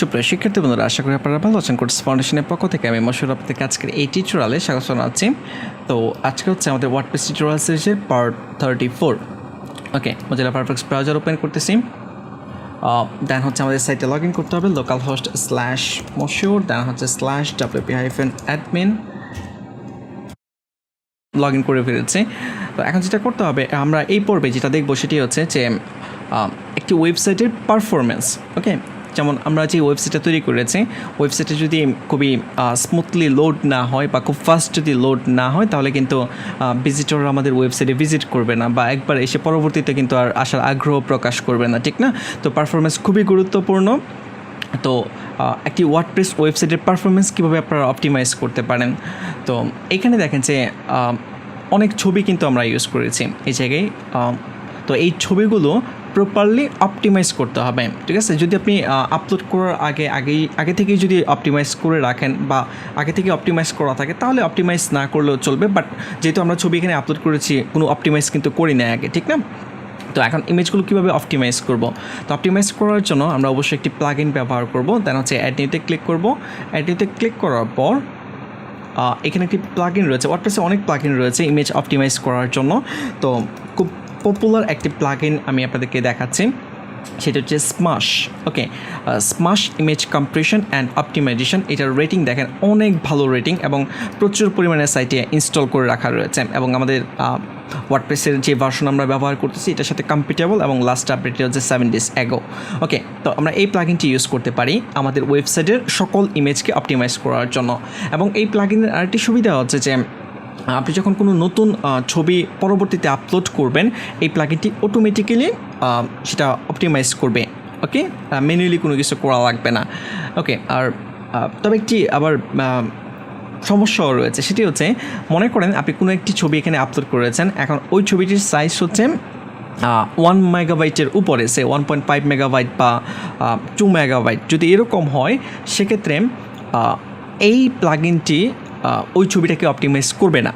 সুপ্রিয় শিক্ষার্থী বন্ধুরা, আশা করি আপনারা ভালো আছেন। কোর্স ফাউন্ডেশনের পক্ষ থেকে আমি মশুর আপনাদের আজকের এই টিউটোরিয়ালে স্বাগত জানাচ্ছি। তো আজকে হচ্ছে আমাদের ওয়ার্ড ওয়ার্ডপ্রেস টিউটোরিয়াল সিরিজের part thirty four okay Mozilla Firefox browser open করতেছি দেন হচ্ছে আমাদের সাইটে লগ ইন করতে হবে লোকাল হোস্ট স্ল্যাশ মশুর দেন হচ্ছে slash WP hyphen admin log in করে ফেলেছি। তো এখন যেটা করতে হবে, আমরা এই পর্বে যেটা দেখব সেটি হচ্ছে যে একটি ওয়েবসাইটের পারফরমেন্স ওকে যেমন আমরা যে ওয়েবসাইটটা তৈরি করেছি ওয়েবসাইটে যদি খুবই স্মুথলি লোড না হয় বা খুব ফাস্ট যদি লোড না হয়, তাহলে কিন্তু ভিজিটররা আমাদের ওয়েবসাইটে ভিজিট করবে না বা একবার এসে পরবর্তীতে কিন্তু আর আসার আগ্রহ প্রকাশ করবে না, ঠিক না? তো পারফরমেন্স খুবই গুরুত্বপূর্ণ। তো একটি ওয়ার্ডপ্রেস ওয়েবসাইটের পারফরমেন্স কীভাবে আপনারা অপটিমাইজ করতে পারেন? তো এখানে দেখেন যে অনেক ছবি কিন্তু আমরা ইউজ করেছি এই জায়গায় তো এই ছবিগুলো প্রপারলি অপটিমাইজ করতে হবে, ঠিক আছে? যদি আপনি আপলোড করার আগে, আগেই, আগে থেকেই যদি অপটিমাইজ করে রাখেন বা আগে থেকে অপটিমাইজ করা থাকে, তাহলে অপটিমাইজ না করলেও চলবে বাট যেহেতু আমরা ছবি এখানে আপলোড করেছি, কোনো অপটিমাইজ কিন্তু করি না আগে, ঠিক না? তো এখন ইমেজগুলো কীভাবে অপটিমাইজ করব? তো অপটিমাইজ করার জন্য আমরা অবশ্যই একটি প্লাগ ইন ব্যবহার করব দেন হচ্ছে অ্যাড নিউতে ক্লিক করব। অ্যাড নিউতে ক্লিক করার পর এখানে একটি প্লাগ ইন রয়েছে ওয়ার্ডপ্রেসে অনেক প্লাগ ইন রয়েছে ইমেজ অপটিমাইজ করার জন্য, তো পপুলার একটি প্লাগ আমি আপনাদেরকে দেখাচ্ছি। সেটা হচ্ছে smash okay smash image compression and optimization এটার রেটিং দেখেন অনেক ভালো রেটিং এবং প্রচুর পরিমাণে সাইটে ইনস্টল করে রাখা রয়েছে এবং আমাদের ওয়ার্ডপ্রেসের যে ভার্সন আমরা ব্যবহার করতেছি, এটার সাথে কম্পিটেবল এবং লাস্ট আপডেট হচ্ছে সেভেন ডেজ অ্যাগো ওকে তো আমরা এই প্লাগিনটি ইউজ করতে পারি আমাদের ওয়েবসাইটের সকল ইমেজকে অপটিমাইজ করার জন্য এবং এই প্লাগিনের আরেকটি সুবিধা হচ্ছে যে আপনি যখন কোনো নতুন ছবি পরবর্তীতে আপলোড করবেন, এই প্লাগিনটি অটোমেটিক্যালি সেটা অপটিমাইজ করবে ওকে ম্যানুয়ালি কোনো কিছু করা লাগবে না ওকে আর তবে একটি আবার সমস্যাও রয়েছে, সেটি হচ্ছে, মনে করেন আপনি কোনো একটি ছবি এখানে আপলোড করেছেন, এখন ওই ছবিটির সাইজ হচ্ছে ওয়ান মেগাবাইটের উপরে সে ওয়ান পয়েন্ট ফাইভ মেগাবাইট বা টু মেগাবাইট যদি এরকম হয়, সেক্ষেত্রে এই প্লাগিনটি ওই ছবিটাকে অপটিমাইজ করবে না।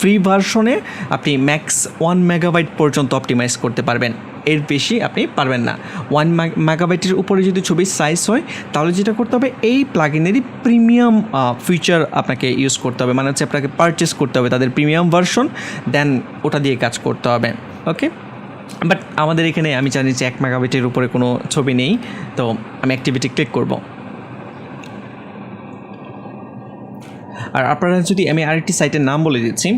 ফ্রি ভার্সনে আপনি ম্যাক্স ওয়ান মেগাবাইট পর্যন্ত অপটিমাইজ করতে পারবেন। এর বেশি আপনি পারবেন না। ওয়ান মেগাবাইটের উপরে যদি ছবির সাইজ হয়, তাহলে যেটা করতে হবে, এই প্লাগিনেরই প্রিমিয়াম ফিচার আপনাকে ইউজ করতে হবে। মানে হচ্ছে আপনাকে পারচেস করতে হবে তাদের প্রিমিয়াম ভার্সন দেন ওটা দিয়ে কাজ করতে হবে। ওকে বাট আমাদের এখানে আমি জানি যে এক মেগাবাইটের উপরে কোনো ছবি নেই, তো আমি অ্যাক্টিভিটি ক্লিক করব। আর আপনারা যদি আমি আরেকটি সাইটের নাম বলে দিচ্ছি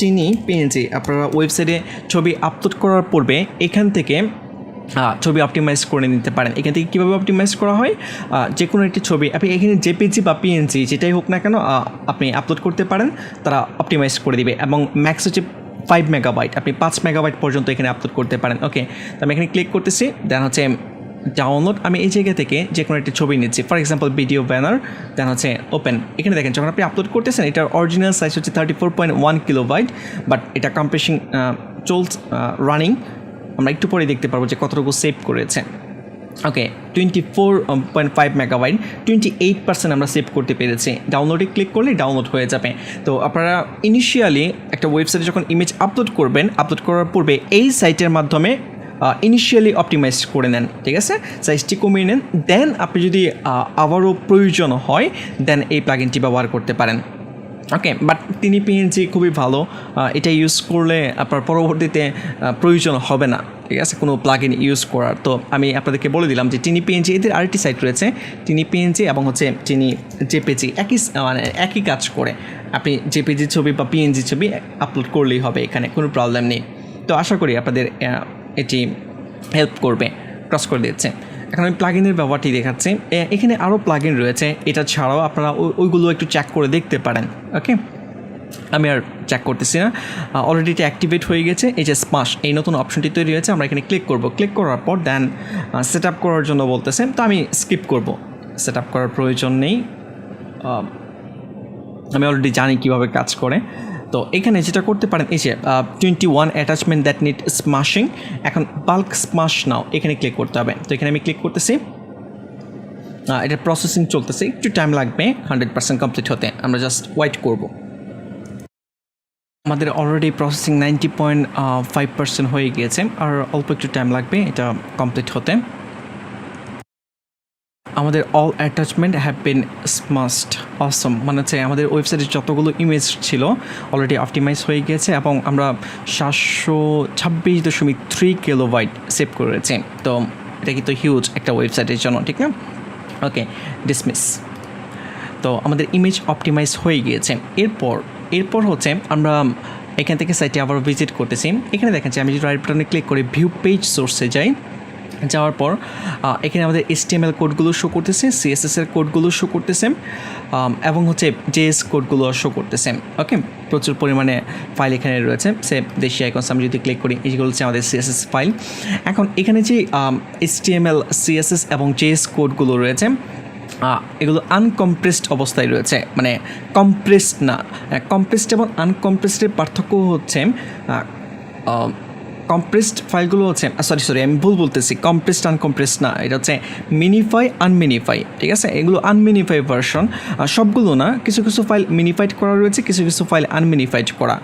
চিনি পিএনজি আপনারা ওয়েবসাইটে ছবি আপলোড করার পূর্বে এখান থেকে ছবি অপটিমাইজ করে নিতে পারেন। এখান থেকে কীভাবে অপটিমাইজ করা হয়? যে কোনো একটি ছবি, আপনি এখানে জেপিজি বা পিএনজি যেটাই হোক না কেন আপনি আপলোড করতে পারেন, তারা অপটিমাইজ করে দিবে এবং ম্যাক্স হচ্ছে ফাইভ মেগাবাইট আপনি পাঁচ মেগাবাইট পর্যন্ত এখানে আপলোড করতে পারেন। ওকে তো আমি এখানে ক্লিক করতেছি দেন হচ্ছে ডাউনলোড আমি এই জায়গা থেকে যে কোনো একটি ছবি নিচ্ছি। For example video banner then হচ্ছে ওপেন এখানে দেখেন, যখন আপনি আপলোড করতেছেন, এটার অরিজিনাল সাইজ হচ্ছে thirty four point one kilo byte but এটা কম্প্রেশিং চলস রানিং আমরা একটু পরে দেখতে পারব যে কতটুকু সেভ করেছে। Okay twenty four point five megabyte twenty eight percent আমরা সেভ করতে পেরেছি। ডাউনলোডে ক্লিক করলে ডাউনলোড হয়ে যাবে। তো আপনারা ইনিশিয়ালি একটা ওয়েবসাইটে যখন ইমেজ আপলোড করবেন আপলোড করার পূর্বে এই সাইটের মাধ্যমে ইনিশিয়ালি অপটিমাইজ করে নেন, ঠিক আছে? সাইজটি কমিয়ে নেন। দেন আপনি যদি আবারও প্রয়োজন হয় দেন এই প্লাগিনটি ব্যবহার করতে পারেন। ওকে বাট তিনি পিএনজি খুবই ভালো। এটা ইউজ করলে আপনার পরবর্তীতে প্রয়োজন হবে না, ঠিক আছে? কোনো প্লাগ ইন ইউজ করার। তো আমি আপনাদেরকে বলে দিলাম যে টিনি পিএনজি এদের আরেকটি সাইট রয়েছে। টিনি পিএনজি এবং হচ্ছে টিনি জেপিজি একই মানে একই কাজ করে। আপনি জেপিজি ছবি বা পিএনজি ছবি আপলোড করলেই হবে, এখানে কোনো প্রবলেম নেই। তো আশা করি আপনাদের এটি হেল্প করবে ক্রস করে দিচ্ছে এখন আমি প্লাগিনের ব্যবহারটি দেখাচ্ছি। এখানে আরও প্লাগিন রয়েছে। এটা ছাড়াও আপনারা ওই- ওইগুলো একটু চেক করে দেখতে পারেন ওকে আমি আর চেক করতেছি না। অলরেডি এটা অ্যাক্টিভেট হয়ে গেছে। এই যে স্মাশ এই নতুন অপশনটি তৈরি হয়েছে। আমরা এখানে ক্লিক করব। ক্লিক করার পর দেন সেট আপ করার জন্য বলতেছে। তো আমি স্কিপ করব। সেট আপ করার প্রয়োজন নেই। আমি অলরেডি জানি কীভাবে কাজ করে। তো এখানে যেটা করতে পারেন, এই যে twenty one attachment that need smashing এখন বাল্ক স্মাশ নাও এখানে ক্লিক করতে হবে। তো এখানে আমি ক্লিক করতেছি। এটা প্রসেসিং চলতেছে, একটু টাইম লাগবে হান্ড্রেড পার্সেন্ট কমপ্লিট হতে। আমরা জাস্ট ওয়েট করব। আমাদের already processing ninety point five percent হয়ে গিয়েছে, আর অল্প একটু টাইম লাগবে, এটা কমপ্লিট হতে। আমাদের all attachment have been smashed awesome মানে হচ্ছে আমাদের ওয়েবসাইটে যতগুলো ইমেজ ছিল অলরেডি অপটিমাইজ হয়ে গিয়েছে এবং আমরা সাতশো ছাব্বিশ দশমিক থ্রি কিলো কিলোবাইট সেভ করেছি। তো এটা কিন্তু হিউজ একটা ওয়েবসাইটের জন্য, ঠিক না? ওকে ডিসমিস তো আমাদের ইমেজ অপটিমাইজ হয়ে গিয়েছে। এরপর এরপর হচ্ছে আমরা এখান থেকে সাইটে আবার ভিজিট করতেছি। এখানে দেখেন যে আমি যদি রাইট বাটনে ক্লিক করে ভিউ পেজ সোর্সে যাই যাওয়ার পর এখানে আমাদের এসটিএমএল কোডগুলো শো করতেছে সিএসএস এর কোডগুলো শো করতেছে এবং হচ্ছে জেএস কোডগুলো শো করতেছে ওকে প্রচুর পরিমাণে ফাইল এখানে রয়েছে, সে দেশি আইকনস আমি যদি ক্লিক করি এইগুলো হচ্ছে আমাদের সিএসএস ফাইল এখন এখানে যে এসটিএমএল সিএসএস এবং জেএস কোডগুলো রয়েছে এগুলো আনকম্প্রেসড অবস্থায় রয়েছে মানে কম্প্রেসড না কম্প্রেসড এবং আনকম্প্রেসডের পার্থক্য হচ্ছে কম্প্রেসড ফাইলগুলো হচ্ছে সরি সরি আমি ভুল বলতেছি কম্প্রেসড আনকম্প্রেসড না, এটা হচ্ছে মিনিফাই আনমিনিফাই ঠিক আছে? এগুলো আনমিনিফাই ভার্সন সবগুলো না, কিছু কিছু ফাইল মিনিফাইড করা রয়েছে, কিছু কিছু ফাইল আনমিনিফাইড করা।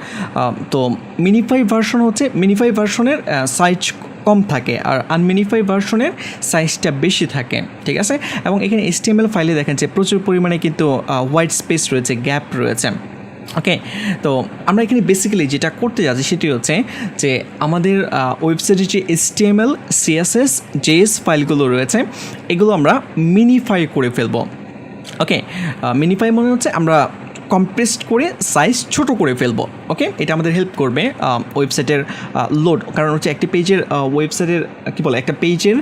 তো মিনিফাই ভার্সন হচ্ছে মিনিফাই ভার্সনের সাইজ কম থাকে, আর আনমিনিফাই ভার্সনের সাইজটা বেশি থাকে, ঠিক আছে? এবং এখানে এসটিএমএল ফাইলে দেখেন যে প্রচুর পরিমাণে কিন্তু হোয়াইট স্পেস রয়েছে গ্যাপ রয়েছে। ওকে তো আমরা এখানে বেসিক্যালি যেটা করতে যাচ্ছি সেটি হচ্ছে যে আমাদের ওয়েবসাইটে যে এসটিএমএল সিএসএস জেএস ফাইলগুলো রয়েছে, এগুলো আমরা মিনিফাই করে ফেলব। ওকে মিনিফাই মনে হচ্ছে আমরা কম্প্রেসড করে সাইজ ছোট করে ফেলব। ওকে এটা আমাদের হেল্প করবে ওয়েবসাইটের লোড কারণ হচ্ছে একটি পেজের ওয়েবসাইটের কী বলে, একটা পেজের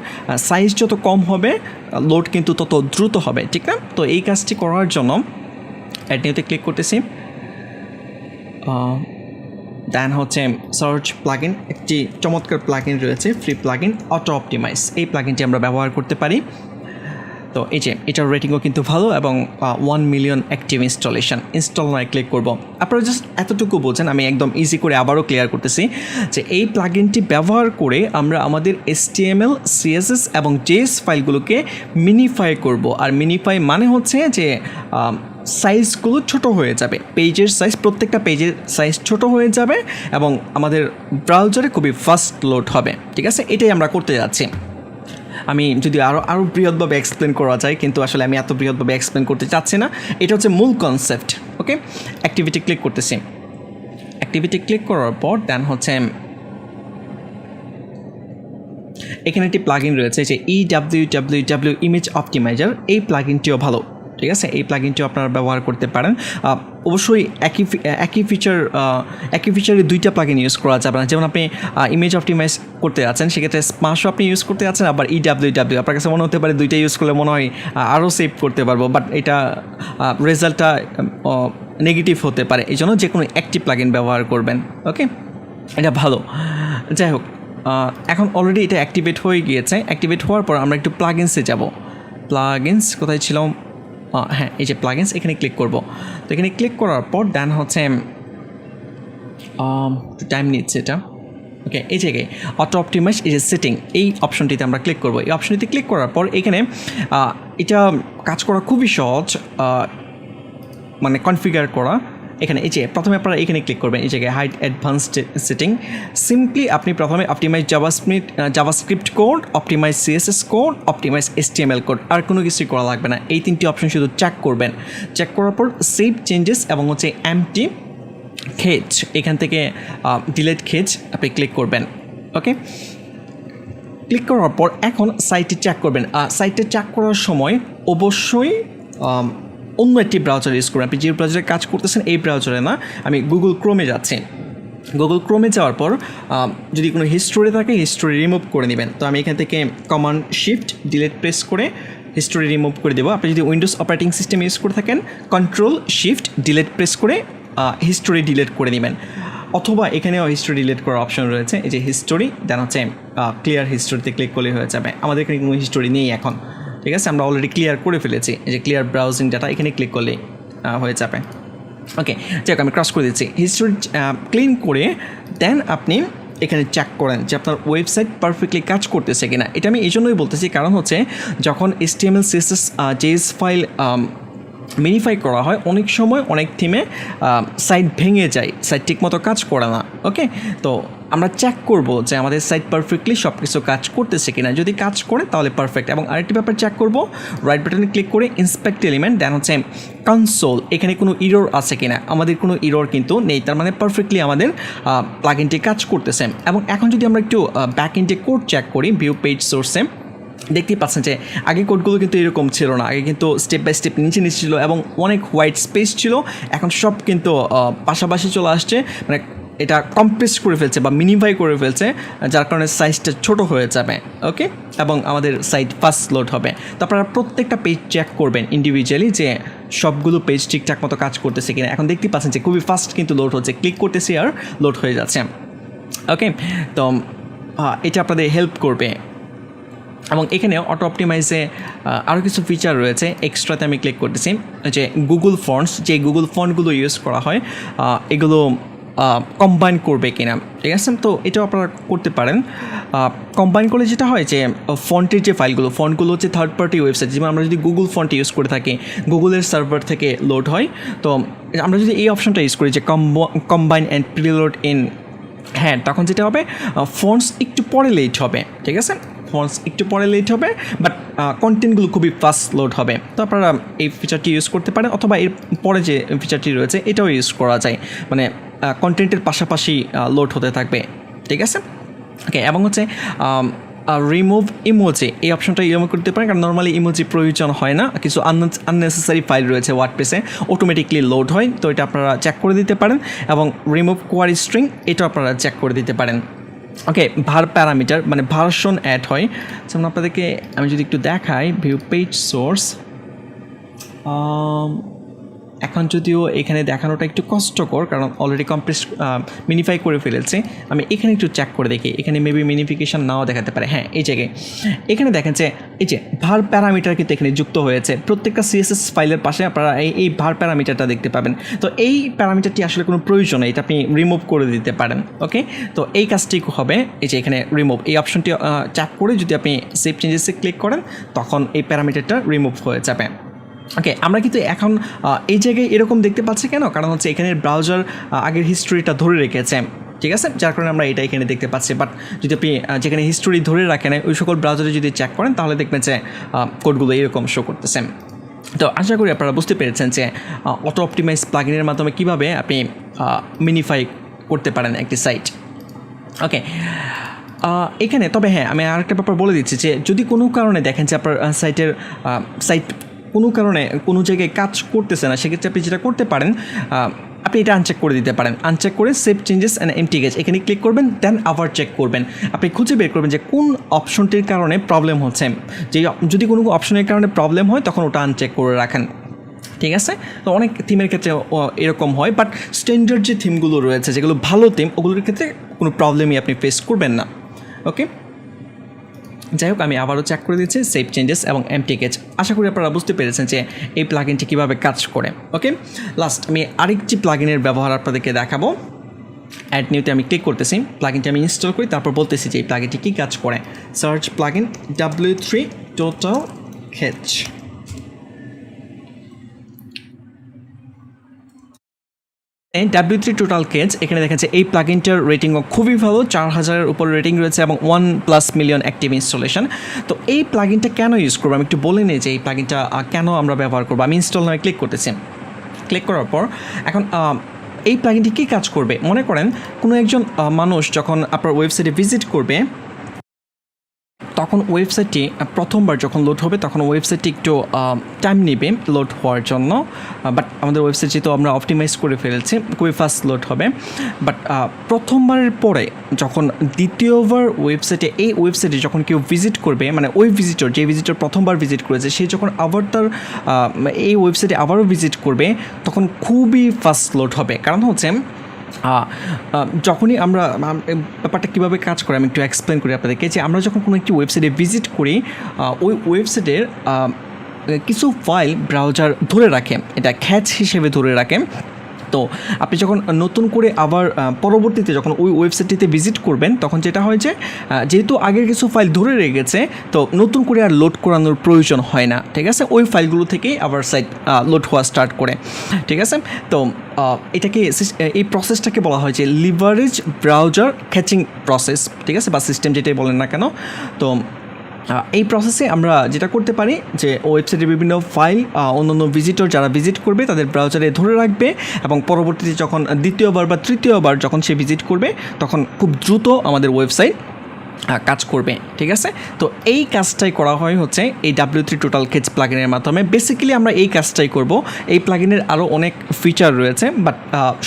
সাইজ যত কম হবে লোড কিন্তু তত দ্রুত হবে, ঠিক না? তো এই কাজটি করার জন্য অ্যাড নিউতে ক্লিক করতেছি। দেন হচ্ছে সার্চ প্লাগইন একটি চমৎকার প্লাগইন রয়েছে ফ্রি প্লাগইন অটো অপটিমাইজ এই প্লাগইনটি আমরা ব্যবহার করতে পারি। তো এই যে, এটার রেটিংও কিন্তু ভালো এবং one million active installation install now click করব। আপনারা জাস্ট এতটুকু বোঝেন, আমি একদম ইজি করে আবারও ক্লিয়ার করতেছি যে এই প্লাগইনটি ব্যবহার করে আমরা আমাদের এসটিএমএল সিএসএস এবং জেএস ফাইলগুলোকে মিনিফাই করব। আর মিনিফাই মানে হচ্ছে যে সাইজগুলো ছোট হয়ে যাবে। পেজের সাইজ প্রত্যেকটা পেজের সাইজ ছোট হয়ে যাবে এবং আমাদের ব্রাউজারে খুবই ফাস্ট লোড হবে, ঠিক আছে? এটাই আমরা করতে যাচ্ছি। আমি যদি আরও আরও বৃহৎভাবে এক্সপ্লেন করা যায়, কিন্তু আসলে আমি এত বৃহৎভাবে এক্সপ্লেন করতে চাচ্ছি না। এটা হচ্ছে মূল কনসেপ্ট ওকে অ্যাক্টিভিটি ক্লিক করতেছি। অ্যাক্টিভিটি ক্লিক করার পর দেন হচ্ছে এখানে একটি প্লাগইন রয়েছে, যে E W W W image optimizer এই প্লাগইনটিও ভালো। ঠিক আছে? এই প্লাগইনটিও আপনারা ব্যবহার করতে পারেন। অবশ্যই একই একই ফিচার একই ফিচারে দুইটা প্লাগইন ইউজ করা যাবে না। যেমন আপনি ইমেজ অপটিমাইজ করতে আছেন সেক্ষেত্রে স্মাশও আপনি ইউজ করতে আছেন আবার ই ডাব্লিউ ডাব্লিউ আপনার কাছে মনে হতে পারে দুইটা ইউজ করলে মনে হয় আরও সেভ করতে পারব বাট এটা রেজাল্টটা নেগেটিভ হতে পারে। এই জন্য যে কোনো একটি প্লাগইন ব্যবহার করবেন ওকে এটা ভালো। যাই হোক এখন অলরেডি এটা অ্যাক্টিভেট হয়ে গিয়েছে। অ্যাক্টিভেট হওয়ার পর আমরা একটু প্লাগিনসে যাব। প্লাগিনস কোথায় ছিলাম? হ্যাঁ এই যে প্লাগিনস এখানে ক্লিক করব। তো এখানে ক্লিক করার পর দেন হচ্ছে টাইম নিচ্ছে এটা। ওকে এই জায়গায় অটো অপটিমাইজ এই যে সেটিং এই অপশনটিতে আমরা ক্লিক করব। এই অপশনটিতে ক্লিক করার পর এখানে এটা কাজ করা খুবই সহজ মানে কনফিগার করা। এখানে, এই যে, প্রথমে আপনারা এখানে ক্লিক করবেন, এই জায়গায় হাইট অ্যাডভান্সড সেটিং সিম্পলি আপনি প্রথমে optimize JavaScript JavaScript code optimize CSS code optimize HTML code আর কোনো কিছুই করা লাগবে না। এই তিনটি অপশন শুধু চেক করবেন। চেক করার পর সেভ চেঞ্জেস এবং হচ্ছে এমটি খেজ এখান থেকে ডিলেট খেজ আপনি ক্লিক করবেন। ওকে ক্লিক করার পর এখন সাইটটি চেক করবেন। সাইটটা চেক করার সময় অবশ্যই অন্য একটি ব্রাউজার ইউজ করবেন আপনি যে ব্রাউজারে কাজ করতেছেন, এই ব্রাউজারে না, আমি গুগল ক্রোমে যাচ্ছি। গুগল ক্রোমে যাওয়ার পর যদি কোনো হিস্টোরি থাকে হিস্টোরি রিমুভ করে নেবেন। তো আমি এখান থেকে কমান্ড শিফট ডিলেট প্রেস করে হিস্টোরি রিমুভ করে দেবো। আপনি যদি উইন্ডোজ অপারেটিং সিস্টেম ইউজ করে থাকেন কন্ট্রোল শিফট ডিলেট প্রেস করে হিস্টোরি ডিলেট করে নেবেন। অথবা এখানেও হিস্টোরি ডিলেট করার অপশন রয়েছে, এই যে হিস্টোরি দেন হচ্ছে ক্লিয়ার হিস্টোরিতে ক্লিক করলে হয়ে যাবে। আমাদের এখানে কোনো হিস্টোরি নেই এখন। ঠিক আছে? আমরা অলরেডি ক্লিয়ার করে ফেলেছি যে ক্লিয়ার ব্রাউজিং ডাটা এখানে ক্লিক করলে হয়ে যাবে। ওকে যাক আমি ক্রস করে দিচ্ছি। হিস্টোরি ক্লিন করে দেন আপনি এখানে চেক করেন যে আপনার ওয়েবসাইট পারফেক্টলি কাজ করতেছে কিনা। এটা আমি এই জন্যই বলতেছি, কারণ হচ্ছে যখন HTML CSS JS file minify করা হয়, অনেক সময় অনেক থিমে সাইট ভেঙে যায় সাইট ঠিকমতো কাজ করে না। ওকে তো আমরা চেক করব যে আমাদের সাইট পারফেক্টলি সব কিছু কাজ করতেছে কিনা। যদি কাজ করে, তাহলে পারফেক্ট এবং আরেকটি ব্যাপার চেক করব রাইট বাটনে ক্লিক করে ইন্সপেক্ট এলিমেন্ট দেন হচ্ছে কনসোল এখানে কোনো ইরোর আছে কিনা? আমাদের কোনো ইরোর কিন্তু নেই, তার মানে পারফেক্টলি আমাদের প্লাগ ইনটি কাজ করতেছে। এবং এখন যদি আমরা একটু ব্যাক ইনটে কোড চেক করি ভিউ পেজ সোর্সে দেখতেই পাচ্ছেন যে আগে কোডগুলো কিন্তু এরকম ছিল না। আগে কিন্তু স্টেপ বাই স্টেপ নিচে নিচে ছিল এবং অনেক হোয়াইট স্পেস ছিল। এখন সব কিন্তু পাশাপাশি চলে আসছে। মানে এটা কম্প্রেস করে ফেলছে বা মিনিফাই করে ফেলছে, যার কারণে সাইজটা ছোট হয়ে যাবে ওকে এবং আমাদের সাইট ফাস্ট লোড হবে। তো আপনারা প্রত্যেকটা পেজ চেক করবেন ইন্ডিভিজুয়ালি যে সবগুলো পেজ ঠিকঠাক মতো কাজ করতেছে কিনা। এখন দেখতেই পাচ্ছেন যে খুবই ফাস্ট কিন্তু লোড হচ্ছে। ক্লিক করতেছি আর লোড হয়ে যাচ্ছে। ওকে তো এটা আপনাদের হেল্প করবে। এবং এখানে অটো অপটিমাইজে আরও কিছু ফিচার রয়েছে। এক্সট্রাতে আমি ক্লিক করতেছি। যে গুগল ফন্টস যে গুগল ফন্টগুলো ইউজ করা হয় এগুলো কম্বাইন করবে কিনা, ঠিক আছে? তো এটাও আপনারা করতে পারেন। কম্বাইন করলে যেটা হয় যে ফন্টের যে ফাইলগুলো ফন্টগুলো হচ্ছে থার্ড পার্টি ওয়েবসাইট যেমন আমরা যদি গুগল ফন্ট ইউজ করে থাকি গুগলের সার্ভার থেকে লোড হয়, তো আমরা যদি এই অপশনটা ইউজ করি যে কম্বাইন অ্যান্ড প্রিলোড ইন হ্যাঁ তখন যেটা হবে ফন্টস একটু পরে লেট হবে, ঠিক আছে? ফন্টস একটু পরে লেট হবে বাট কন্টেন্টগুলো খুবই ফাস্ট লোড হবে। তো আপনারা এই ফিচারটি ইউজ করতে পারেন, অথবা এর পরে যে ফিচারটি রয়েছে, এটাও ইউজ করা যায়। মানে কন্টেন্টের পাশাপাশি লোড হতে থাকবে, ঠিক আছে? ওকে এবং হচ্ছে রিমুভ ইমোজি এই অপশনটা রিমুভ করতে পারেন, কারণ নর্মালি ইমোজি প্রয়োজন হয় না, কিছু আননেসেসারি ফাইল রয়েছে ওয়ার্ডপ্রেসে অটোমেটিকলি লোড হয়, তো এটা আপনারা চেক করে দিতে পারেন, এবং রিমুভ কোয়ারি স্ট্রিং এটাও আপনারা চেক করে দিতে পারেন। ওকে ভার প্যারামিটার মানে ভার্সন অ্যাড হয়। যেমন আপনাদেরকে, আমি যদি একটু দেখাই ভিউ পেজ সোর্স এখন যদিও এখানে দেখানোটা একটু কষ্টকর, কারণ অলরেডি কমপ্রেস মিনিফাই করে ফেলেছে। আমি এখানে একটু চেক করে দেখি, এখানে মেবি মিনিফিকেশন নাও দেখাতে পারে। হ্যাঁ এই জায়গায়। এখানে দেখেন যে, এই যে ভার প্যারামিটার কিন্তু এখানে যুক্ত হয়েছে। প্রত্যেকটা সিএসএস ফাইলের পাশে আপনারা এই এই ভার প্যারামিটারটা দেখতে পাবেন। তো এই প্যারামিটারটি আসলে কোনো প্রয়োজন নেই, এটা আপনি রিমুভ করে দিতে পারেন ওকে তো এই কাজটি হবে, এই যে এখানে রিমুভ এই অপশনটি চেক করে যদি আপনি সেভ চেঞ্জেসে ক্লিক করেন, তখন এই প্যারামিটারটা রিমুভ হয়ে যাবে। ওকে আমরা কিন্তু এখন এই জায়গায় এরকম দেখতে পাচ্ছি কেন? কারণ হচ্ছে এখানে ব্রাউজার আগের হিস্টোরিটা ধরে রেখেছে। ঠিক আছে? যার কারণে আমরা এটা এখানে দেখতে পাচ্ছি। বাট যদি আপনি যেখানে হিস্টোরি ধরে রাখেন, ওই সকল ব্রাউজারে যদি চেক করেন, তাহলে দেখবেন যে কোডগুলো এরকম শো করতেছে। তো আশা করি আপনারা বুঝতে পেরেছেন যে অটো অপটিমাইজ প্লাগিনের মাধ্যমে কীভাবে আপনি মিনিফাই করতে পারেন একটি সাইট ওকে এখানে, তবে হ্যাঁ আমি আরেকটা ব্যাপার বলে দিচ্ছি যে, যদি কোনো কারণে দেখেন যে আপনার সাইটের সাইট কোনো কারণে কোনো জায়গায় কাজ করতেছে না, সেক্ষেত্রে আপনি যেটা করতে পারেন আপনি এটা আনচেক করে দিতে পারেন। আনচেক করে save changes and empty cache এখানে ক্লিক করবেন দেন আবার চেক করবেন। আপনি খুঁজে বের করবেন যে কোন অপশনটির কারণে প্রবলেম হচ্ছে। যে যদি কোনো অপশনের কারণে প্রবলেম হয়, তখন ওটা আনচেক করে রাখেন। ঠিক আছে? তো অনেক থিমের ক্ষেত্রে এরকম হয় বাট স্ট্যান্ডার্ড যে থিমগুলো রয়েছে, যেগুলো ভালো থিম ওগুলোর ক্ষেত্রে কোনো প্রবলেমই আপনি ফেস করবেন না। ওকে যাই হোক, আমি আবারও চেক করে দিচ্ছি সেফ চেঞ্জেস এবং এমটিকেচ আশা করি আপনারা বুঝতে পেরেছেন যে এই প্লাগিনটি কীভাবে কাজ করে। ওকে লাস্ট আমি আরেকটি প্লাগিনের ব্যবহার আপনাদেরকে দেখাবো। অ্যাড নিউতে আমি ক্লিক করতেছি। প্লাগিনটি আমি ইনস্টল করি, তারপর বলতেছি যে এই প্লাগিনটি কী কাজ করে। Search plugin W three total cache W three total cache এখানে দেখা যাচ্ছে এই প্লাগিনটার রেটিংও খুবই ভালো চার হাজারের উপর রেটিং রয়েছে এবং one plus million active installation তো এই প্লাগিনটা কেন ইউজ করব? আমি একটু বলে নিই যে এই প্লাগিনটা আহ, কেন আমরা ব্যবহার করব? আমি ইনস্টল নামে ক্লিক করতেছি। ক্লিক করার পর এখন এই প্লাগিনটি কী কাজ করবে? মনে করেন কোনো একজন মানুষ যখন আপনার ওয়েবসাইটে ভিজিট করবে তখন ওয়েবসাইটটি প্রথমবার যখন লোড হবে, তখন ওয়েবসাইটটি একটু টাইম নেবে লোড হওয়ার জন্য। বাট আমাদের ওয়েবসাইট যেহেতু আমরা অপটিমাইজ করে ফেলেছি, খুবই ফাস্ট লোড হবে। বাট প্রথমবারের পরে যখন দ্বিতীয়বার ওয়েবসাইটে, এই ওয়েবসাইটে যখন কেউ ভিজিট করবে মানে ওই ভিজিটর যে ভিজিটর প্রথমবার ভিজিট করেছে, সে যখন আবার তার এই ওয়েবসাইটে আবারও ভিজিট করবে, তখন খুবই ফাস্ট লোড হবে। কারণ হচ্ছে যখনই আমরা ব্যাপারটা কীভাবে কাজ করে, আমি একটু এক্সপ্লেন করি আপনাদেরকে যে আমরা যখন কোনো একটি ওয়েবসাইটে ভিজিট করি ওই ওয়েবসাইটের কিছু ফাইল ব্রাউজার ধরে রাখে, এটা খ্যাচ হিসেবে ধরে রাখে। তো আপনি যখন নতুন করে আবার পরবর্তীতে যখন ওই ওয়েবসাইটটিতে ভিজিট করবেন, তখন যেটা হয় যে যেহেতু আগের কিছু ফাইল ধরে রেখেছে, তো নতুন করে আর লোড করানোর প্রয়োজন হয় না, ঠিক আছে? ওই ফাইলগুলো থেকেই আবার সাইট লোড হওয়া স্টার্ট করে, ঠিক আছে? তো এটাকে এই প্রসেসটাকে বলা হয় যে লিভারেজ ব্রাউজার ক্যাচিং প্রসেস, ঠিক আছে? বা সিস্টেম যেটাই বলেন না কেন? তো এই প্রসেসে আমরা যেটা করতে পারি যে ওয়েবসাইটের বিভিন্ন ফাইল অন্যান্য ভিজিটর যারা ভিজিট করবে তাদের ব্রাউজারে ধরে রাখবে এবং পরবর্তীতে যখন দ্বিতীয়বার বা তৃতীয়বার যখন সে ভিজিট করবে, তখন খুব দ্রুত আমাদের ওয়েবসাইট কাজ করবে, ঠিক আছে? তো এই কাজটাই করা হয় হচ্ছে এই ডাব্লিউ থ্রি টোটাল কেজ প্লাগিনের মাধ্যমে। বেসিক্যালি আমরা এই কাজটাই করব। এই প্লাগিনের আরও অনেক ফিচার রয়েছে বাট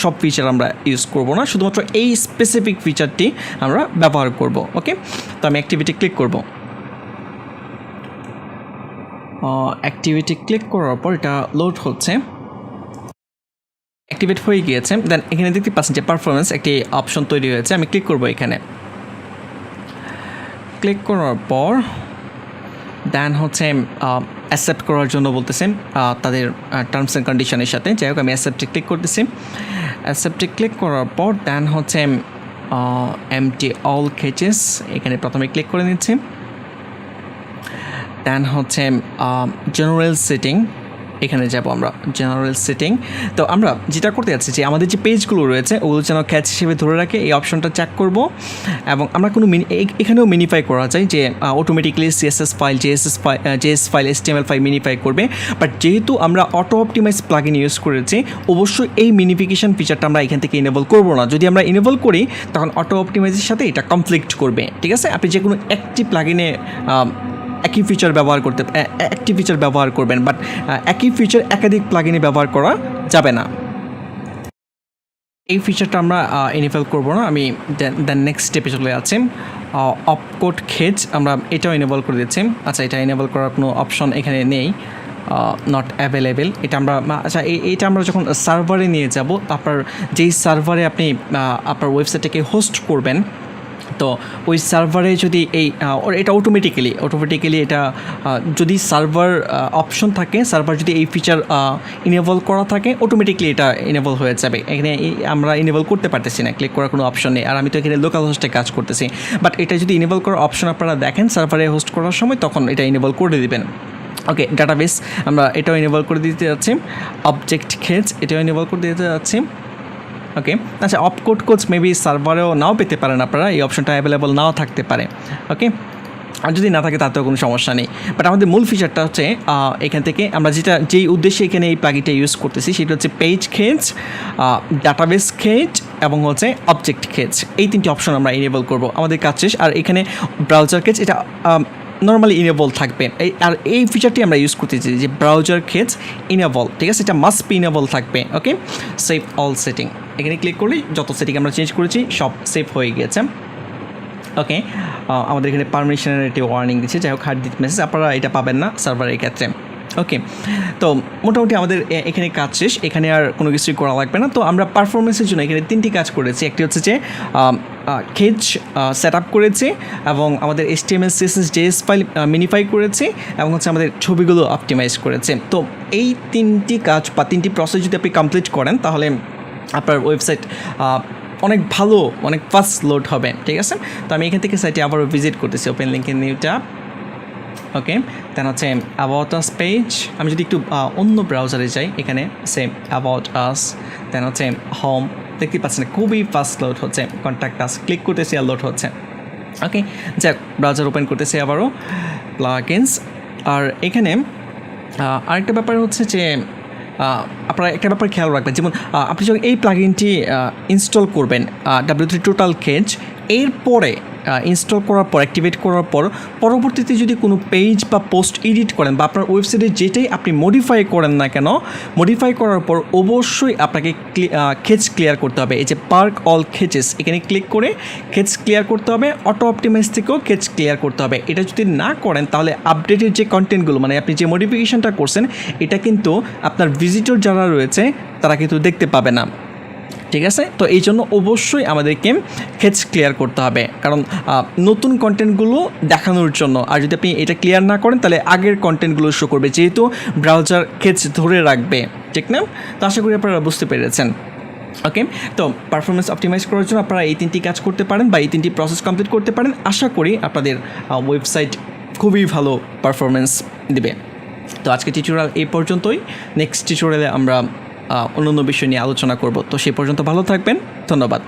সব ফিচার আমরা ইউজ করব না। শুধুমাত্র এই স্পেসিফিক ফিচারটি আমরা ব্যবহার করব ওকে তো আমি অ্যাক্টিভিটি ক্লিক করব। অ্যাক্টিভিটি ক্লিক করার পর এটা লোড হচ্ছে। অ্যাক্টিভেট হয়ে গিয়েছে। দেন এখানে দেখতে পাচ্ছেন যে পারফরমেন্স একটি অপশন তৈরি হয়েছে। আমি ক্লিক করব এখানে। ক্লিক করার পর দেন হচ্ছে অ্যাকসেপ্ট করার জন্য বলতেছেন আহ, তাদের টার্মস অ্যান্ড কন্ডিশনের সাথে। যাই হোক আমি অ্যাকসেপ্টে ক্লিক করতেছি। অ্যাকসেপ্টে ক্লিক করার পর দেন হচ্ছে এমটি অল খেচেস এখানে প্রথমে ক্লিক করে নিচ্ছি। দেন হচ্ছে জেনারেল সেটিং এখানে যাব আমরা জেনারেল সেটিং তো আমরা যেটা করতে যাচ্ছি যে আমাদের যে পেজগুলো রয়েছে, ওগুলো যেন ক্যাচ হিসেবে ধরে রাখে, এই অপশনটা চেক করব। এবং আমরা কোনো মিনি এখানেও মিনিফাই করা যায় যে automatically CSS file JSS file JS file HTML file minify করবে। বাট যেহেতু আমরা অটো অপটিমাইজ প্লাগইন ইউজ করেছি, অবশ্যই এই মিনিফিকেশন ফিচারটা আমরা এখান থেকে ইনেবল করব না। যদি আমরা ইনেবল করি, তখন অটো অপটিমাইজের সাথে এটা কনফ্লিক্ট করবে। ঠিক আছে? আপনি যে কোনো একটি প্লাগিনে একই ফিচার ব্যবহার করতে একটি ফিচার ব্যবহার করবেন বাট একই ফিচার একাধিক প্লাগিনে ব্যবহার করা যাবে না। এই ফিচারটা আমরা ইনিফেল করব না, আমি দেন নেক্সট স্টেপে চলে যাচ্ছি। অপকোড খেজ আমরা এটাও এনেবল করে দিচ্ছি। আচ্ছা এটা এনেবল করার কোনো অপশন এখানে নেই নট অ্যাভেলেবেল এটা আমরা আচ্ছা এইটা আমরা যখন সার্ভারে নিয়ে যাব, আপনার, যেই সার্ভারে আপনি আপনার ওয়েবসাইটটাকে হোস্ট করবেন তো ওই সার্ভারে যদি এই এটা অটোমেটিক্যালি অটোমেটিক্যালি এটা যদি সার্ভার অপশন থাকে সার্ভার যদি এই ফিচার ইনেবল করা থাকে অটোমেটিকলি এটা ইনেবল হয়ে যাবে। এখানে আমরা ইনেবল করতে পারতেছি না ক্লিক করার কোনো অপশন নেই। আর আমি তো এখানে লোকাল হোস্টে কাজ করতেছি। বাট এটা যদি ইনেবল করার অপশন আপনারা দেখেন সার্ভারে হোস্ট করার সময় তখন এটা ইনেবল করে দিবেন। ওকে ডাটাবেস আমরা এটাও ইনেবল করে দিতে যাচ্ছি। অবজেক্ট খেজ এটাও ইনেবল করে দিতে যাচ্ছি। ওকে আচ্ছা অপকোড কোচ মেবি সার্ভারেও নাও পেতে পারেন আপনারা। এই অপশনটা অ্যাভেলেবল নাও থাকতে পারে। ওকে আর যদি না থাকে, তাতেও কোনো সমস্যা নেই। বাট আমাদের মূল ফিচারটা হচ্ছে এখান থেকে আমরা যেটা, যেই উদ্দেশ্যে এখানে এই প্লাগিটা ইউজ করতেছি, সেটা হচ্ছে পেজ খেজ ডাটাবেস খেজ এবং হচ্ছে অবজেক্ট খেজ এই তিনটি অপশন আমরা এনেবল করব। আমাদের কাজ শেষ। আর এখানে ব্রাউজার খেজ এটা নর্মালি ইনেবল থাকবে। এই, আর এই ফিচারটি আমরা ইউজ করতেছি যে ব্রাউজার খেজ ইনেবল ঠিক আছে? এটা মাস্ট ইনেবল থাকবে ওকে সেভ অল সেটিং এখানে ক্লিক করলেই যত সেটিং আমরা চেঞ্জ করেছি, সব সেভ হয়ে গিয়েছে ওকে আমাদের এখানে পারমিশনের একটি ওয়ার্নিং দিচ্ছে। যাই হোক হার্ড ডিট মেসেজ আপনারা এটা পাবেন না সার্ভারের ক্ষেত্রে। ওকে তো মোটামুটি আমাদের এখানে কাজ শেষ। এখানে আর কোনো কিছুই করা লাগবে না। তো আমরা পারফরমেন্সের জন্য এখানে তিনটি কাজ করেছি। একটি হচ্ছে যে খেজ সেট আপ করেছি এবং আমাদের S T M S CSS JS file minify করেছি এবং হচ্ছে আমাদের ছবিগুলো অপটিমাইজ করেছে। তো এই তিনটি কাজ বা তিনটি প্রসেস যদি আপনি কমপ্লিট করেন, তাহলে আপনার ওয়েবসাইট অনেক ভালো, অনেক ফাস্ট লোড হবে। ঠিক আছে? তো আমি এখান থেকে সাইটে আবারও ভিজিট করতেছি। ওপেন লিঙ্কের নিউটা। ওকে দেন হচ্ছে অ্যাবাউট আস পেজ আমি যদি একটু অন্য ব্রাউজারে যাই, এখানে সেম অ্যাবাউট আস দেন হচ্ছে হোম দেখতে পাচ্ছেন, খুবই ফাস্ট লোড হচ্ছে কন্ট্যাক্ট আস ক্লিক করতেছি আর লোড হচ্ছে। ওকে যাক ব্রাউজার ওপেন করতেছি আবারও প্লাগিনস আর এখানে আরেকটা ব্যাপার হচ্ছে যে আপনারা একটা ব্যাপার খেয়াল রাখবেন, যেমন আপনি যখন এই প্লাগিনটি ইনস্টল করবেন ডাব্লিউ থ্রি টোটাল কেজ এরপরে ইনস্টল করার পর অ্যাক্টিভেট করার পর, পরবর্তীতে যদি কোনো পেজ বা পোস্ট এডিট করেন বা আপনার ওয়েবসাইটে যেটাই আপনি মডিফাই করেন না কেন মডিফাই করার পর অবশ্যই আপনাকে খেচ ক্লিয়ার করতে হবে। এই যে পার্ক অল খেচেস এখানে ক্লিক করে খেচ ক্লিয়ার করতে হবে অটো অপটিমাইজ থেকেও খেচ ক্লিয়ার করতে হবে। এটা যদি না করেন, তাহলে আপডেটের যে কন্টেন্টগুলো মানে আপনি যে মডিফিকেশনটা করছেন, এটা কিন্তু আপনার ভিজিটর যারা রয়েছে, তারা কিন্তু দেখতে পাবে না। ঠিক আছে? তো এই জন্য অবশ্যই আমাদেরকে হেজ ক্লিয়ার করতে হবে। কারণ নতুন কন্টেন্টগুলো দেখানোর জন্য। আর যদি আপনি এটা ক্লিয়ার না করেন, তাহলে আগের কন্টেন্টগুলো শো করবে, যেহেতু ব্রাউজার হেজ ধরে রাখবে। ঠিক না? তো আশা করি আপনারা বুঝতে পেরেছেন। ওকে তো পারফরমেন্স অপটিমাইজ করার জন্য আপনারা এই তিনটি কাজ করতে পারেন বা এই তিনটি প্রসেস কমপ্লিট করতে পারেন। আশা করি আপনাদের ওয়েবসাইট খুবই ভালো পারফরমেন্স দেবে। তো আজকে টিচুরাল এই পর্যন্তই। নেক্সট টিচুরালে আমরা অন্য বিষয় নিয়ে আলোচনা করব। তো সে পর্যন্ত ভালো থাকবেন। ধন্যবাদ।